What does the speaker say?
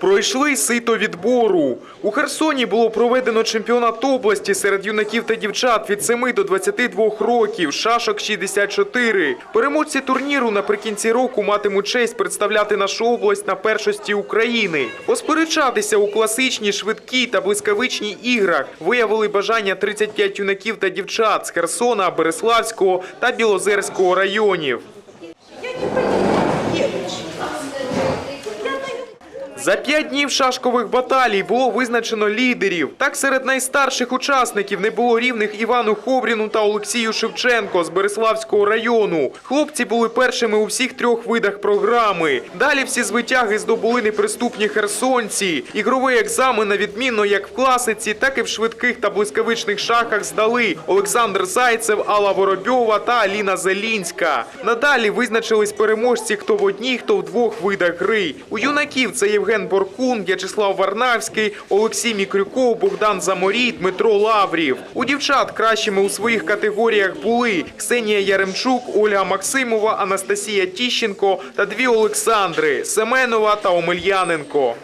Пройшли сито відбору. У Херсоні було проведено чемпіонат області серед юнаків та дівчат від 7 до 22 років, шашок 64. Переможці турніру наприкінці року матимуть честь представляти нашу область на першості України. Посперечатися у класичній, швидкій та блискавичній іграх виявили бажання 35 юнаків та дівчат з Херсона, Береславського та Білозерського районів. За п'ять днів шашкових баталій було визначено лідерів. Так серед найстарших учасників не було рівних Івану Ховріну та Олексію Шевченко з Береславського району. Хлопці були першими у всіх трьох видах програми. Далі всі звитяги здобули неприступні херсонці. Ігровий екзамен на відмінно як в класиці, так і в швидких та блискавичних шахах здали Олександр Зайцев, Алла Воробйова та Аліна Зелінська. Надалі визначились переможці хто в одній, хто в двох видах гри. У юнаків це Євген Боркун, В'ячеслав Варнавський, Олексій Мікрюков, Богдан Заморій, Дмитро Лаврів. У дівчат кращими у своїх категоріях були Ксенія Яремчук, Ольга Максимова, Анастасія Тіщенко та дві Олександри Семенова та Омельяненко.